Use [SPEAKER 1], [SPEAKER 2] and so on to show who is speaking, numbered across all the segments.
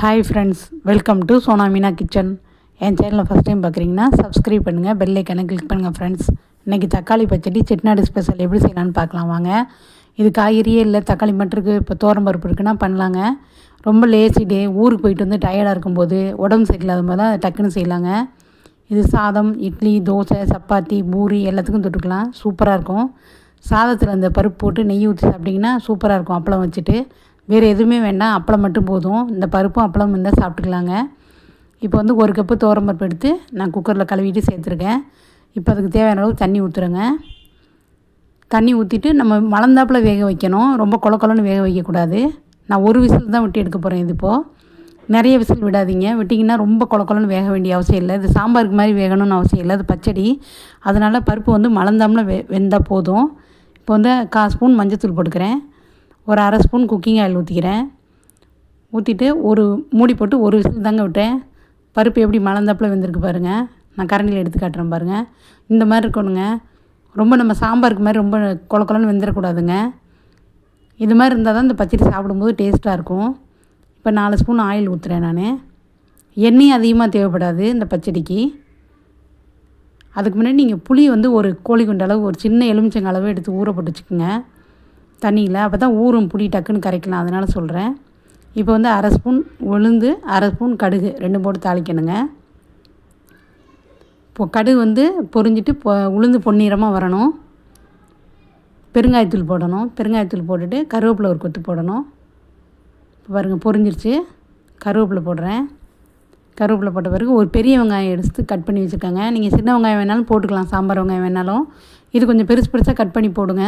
[SPEAKER 1] Hi friends welcome to Sona Meena kitchen என் சேனலில் first time பார்க்குறீங்கன்னா subscribe பண்ணுங்கள் bell ஐக்கனை கிளிக் பண்ணுங்கள் ஃப்ரெண்ட்ஸ் இன்றைக்கி தக்காளி பச்சடி செட்டிநாடு ஸ்பெஷல் எப்படி செய்யலான்னு பார்க்கலாம் வாங்க. இது காய்கறியே இல்லை தக்காளி மட்டும் இருக்குது இப்போ தோரம் பருப்பு இருக்குன்னா பண்ணலாங்க. ரொம்ப லேசி டே ஊருக்கு போயிட்டு வந்து டயர்டாக இருக்கும்போது உடம்பு சரியில்லாத போது தான் டக்குன்னு செய்யலாங்க. இது சாதம் இட்லி தோசை சப்பாத்தி பூரி எல்லாத்துக்கும் தொட்டுக்கலாம். சூப்பராக இருக்கும். சாதத்தில் அந்த பருப்பு போட்டு நெய் ஊற்றி சாப்பிட்டிங்கன்னா சூப்பராக இருக்கும். அப்பளம் வச்சுட்டு வேறு எதுவுமே வேண்டாம் அப்பளம் மட்டும் போதும். இந்த பருப்பும் அப்பளம் இருந்தால் சாப்பிட்டுக்கலாங்க. இப்போ வந்து ஒரு கப்பு பருப்பு எடுத்து நான் குக்கரில் கழுவிட்டு சேர்த்துருக்கேன். இப்போ அதுக்கு தேவையான அளவு தண்ணி ஊற்றுறேங்க தண்ணி ஊற்றிட்டு நம்ம மலர்ந்தாப்பில் வேக வைக்கணும். ரொம்ப கொல கொலன்னு வேக வைக்கக்கூடாது. நான் ஒரு விசில் தான் விட்டு எடுக்க போகிறேன் இது இப்போது நிறைய விசில் விடாதீங்க. விட்டிங்கன்னா ரொம்ப கொல கொலன்னு வேக வேண்டிய அவசியம் இல்லை. இது சாம்பாருக்கு மாதிரி வேகணும்னு அவசியம் இல்லை. அது பச்சடி. அதனால் பருப்பு வந்து மலர்ந்தாமல் வெ வெந்தால் போதும். இப்போ வந்து கால் ஸ்பூன் மஞ்சத்தூள் போட்டுக்கிறேன். ஒரு அரை ஸ்பூன் குக்கிங் ஆயில் ஊற்றிக்கிறேன் ஊற்றிட்டு ஒரு மூடி போட்டு ஒரு விசில் தாங்க விட்டேன். பருப்பு எப்படி மலர்ந்தாப்பில் வெந்திருக்கு பாருங்கள் நான் கரண்டியில் எடுத்து காட்டுறேன் பாருங்கள் இந்த மாதிரி இருக்கணுங்க. ரொம்ப நம்ம சாம்பாருக்கு மாதிரி ரொம்ப கொல கொலன்னு வெந்துடக்கூடாதுங்க இது மாதிரி இருந்தால் தான் இந்த பச்சடி சாப்பிடும்போது டேஸ்ட்டாக இருக்கும். இப்போ நாலு ஸ்பூன் ஆயில் ஊற்றுறேன் நான். எண்ணெயும் அதிகமாக தேவைப்படாது இந்த பச்சடிக்கு. அதுக்கு முன்னாடி நீங்கள் புளி வந்து ஒரு கோழி குண்ட அளவு ஒரு சின்ன எலுமிச்சங்க அளவு எடுத்து ஊற போட்டு வச்சுக்கோங்க. தண்ணியில் அப்போ தான் ஊறும் புளி டக்குன்னு கரைக்கலாம் அதனால் சொல்கிறேன் இப்போ வந்து அரை ஸ்பூன் உளுந்து அரை ஸ்பூன் கடுகு ரெண்டு போட்டு தாளிக்கணுங்க. இப்போ கடுகு வந்து பொரிஞ்சிட்டு பொ உளுந்து பொன்னிறமாக வரணும். பெருங்காயத்தூள் போடணும். பெருங்காயத்தூள் போட்டுட்டு கருவேப்பிலை ஒரு கொத்து போடணும். இப்போ பாருங்கள் பொரிஞ்சிருச்சு. கருவேப்பிலை போடுறேன். கருவேப்பிலை போட்ட பிறகு ஒரு பெரிய வெங்காயம் எடுத்து கட் பண்ணி வச்சுருக்காங்க நீங்கள் சின்ன வெங்காயம் வேணாலும் போட்டுக்கலாம் சாம்பார் வெங்காயம் வேணாலும். இது கொஞ்சம் பெருசு பெருசாக கட் பண்ணி போடுங்க.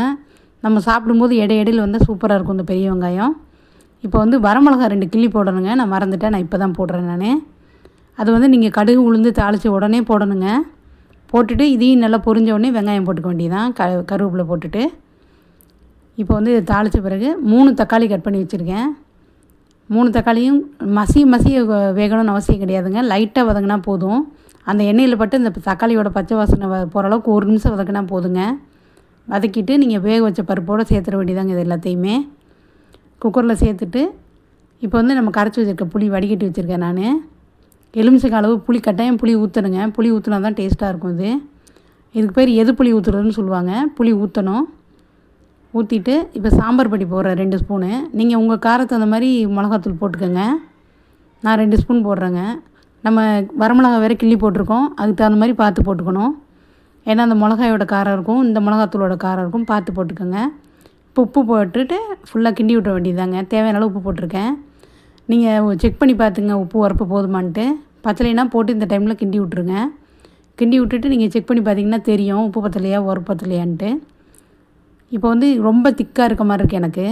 [SPEAKER 1] நம்ம சாப்பிடும்போது இடை இடையில் வந்து சூப்பராக இருக்கும் இந்த பெரிய வெங்காயம். இப்போ வந்து வரமிளகா ரெண்டு கிள்ளி போடணுங்க. நான் மறந்துட்டேன். நான் இப்போ தான் போடுறேன் நான். அது வந்து நீங்கள் கடுகு உளுந்து தாளித்து உடனே போடணுங்க. போட்டுட்டு இதையும் நல்லா பொரிஞ்ச உடனே வெங்காயம் போட்டுக்க வேண்டியதான் க கருவேப்பிலை போட்டுட்டு. இப்போ வந்து இதை தாளித்த பிறகு மூணு தக்காளி கட் பண்ணி வச்சுருக்கேன். மூணு தக்காளியும் மசி மசிய வேகணும்னு அவசியம் கிடையாதுங்க. லைட்டாக வதங்கினா போதும். அந்த எண்ணெயில் பட்டு இந்த தக்காளியோட பச்சை வாசனை போகிற அளவுக்கு ஒரு நிமிஷம் வதக்கினா போதுங்க. வதக்கிட்டு நீங்கள் வேக வச்ச பருப்போடு சேர்த்துட வேண்டியதாங்க இது எல்லாத்தையுமே. குக்கரில் சேர்த்துட்டு இப்போ வந்து நம்ம கரைச்சி வச்சுருக்க புளி வடிகட்டி வச்சுருக்கேன் நான். எலுமிச்சைக்கு அளவு புளி கட்டாயம் புளி ஊற்றணுங்க புளி ஊற்றினா தான் டேஸ்ட்டாக இருக்கும் இது. இதுக்கு பேர் எது புளி ஊற்றுறதுன்னு சொல்லுவாங்க. புளி ஊற்றணும் ஊற்றிட்டு இப்போ சாம்பார் படி போடுறேன் ரெண்டு ஸ்பூனு. நீங்கள் உங்கள் காரத்தை அந்த மாதிரி மிளகாத்தூள் போட்டுக்கோங்க. நான் ரெண்டு ஸ்பூன் போடுறேங்க. நம்ம வரமிளகா வேறு கிள்ளி போட்டிருக்கோம். அதுக்கு தகுந்த மாதிரி பார்த்து போட்டுக்கணும். ஏன்னா அந்த மிளகாயோட காரம் இருக்கும் இந்த மிளகாத்தூளோட காரம் இருக்கும் பார்த்து போட்டுக்கோங்க. இப்போ உப்பு போட்டுட்டு ஃபுல்லாக கிண்டி விட்ட வேண்டியதாங்க தேவையான அளவு உப்பு போட்டிருக்கேன். நீங்கள் செக் பண்ணி பார்த்துங்க உப்பு உரப்பு போதுமான்ட்டு. பத்தலைனா போட்டு இந்த டைமில் கிண்டி விட்ருங்க கிண்டி விட்டுட்டு நீங்கள் செக் பண்ணி பார்த்தீங்கன்னா தெரியும் உப்பு பத்தலையா உரப்பு பத்தலையான்ட்டு. இப்போ வந்து ரொம்ப திக்காக இருக்க மாதிரி இருக்குது எனக்கு.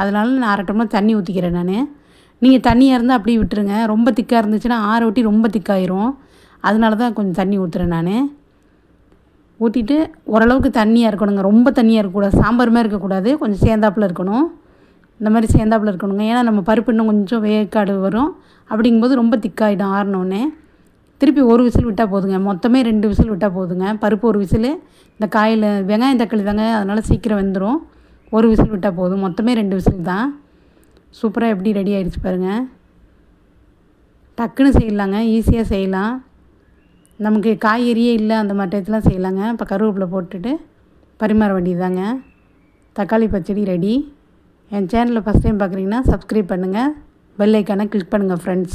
[SPEAKER 1] அதனால நான் அரை டம்ளர் தண்ணி ஊற்றிக்கிறேன் நான். நீங்கள் தண்ணியாக இருந்தால் அப்படியே விட்டுருங்க. ரொம்ப திக்காக இருந்துச்சுன்னா ஆற ஒட்டி ரொம்ப திக்காயிரும். அதனால தான் கொஞ்சம் தண்ணி ஊற்றுறேன் நான். ஊற்றிட்டு ஓரளவுக்கு தண்ணியாக இருக்கணுங்க. ரொம்ப தண்ணியாக இருக்கக்கூடாது. சாம்பார் மாதிரி இருக்கக்கூடாது. கொஞ்சம் சேர்ந்தாப்பில் இருக்கணும். இந்த மாதிரி சேர்ந்தாப்பில் இருக்கணுங்க. ஏன்னா நம்ம பருப்பு இன்னும் கொஞ்சம் வேக்காடு வரும். அப்படிங்கும்போது ரொம்ப திக்காகிடும் ஆறினோடனே திருப்பி ஒரு விசில் விட்டால் போதுங்க. மொத்தமே ரெண்டு விசில் விட்டால் போதுங்க. பருப்பு ஒரு விசில் இந்த காயில் வெங்காயம் தக்காளி தாங்க அதனால் சீக்கிரம் வெந்துடும் ஒரு விசில் விட்டால் போதும். மொத்தமே ரெண்டு விசில் தான். சூப்பராக எப்படி ரெடி ஆகிடுச்சு பாருங்கள் டக்குன்னு செய்யலாங்க. ஈஸியாக செய்யலாம். நமக்கு காய்கறியே இல்லை அந்த மாதிரி டயத்துலாம் செய்யலாங்க. இப்போ கருவேப்பிலை போட்டுட்டு பரிமாற வேண்டியதாங்க தக்காளி பச்சடி ரெடி. என் சேனலில் ஃபஸ்ட் டைம் பார்க்குறீங்கன்னா சப்ஸ்கிரைப் பண்ணுங்கள் பெல் ஐக்கானை கிளிக் பண்ணுங்கள் ஃப்ரெண்ட்ஸ்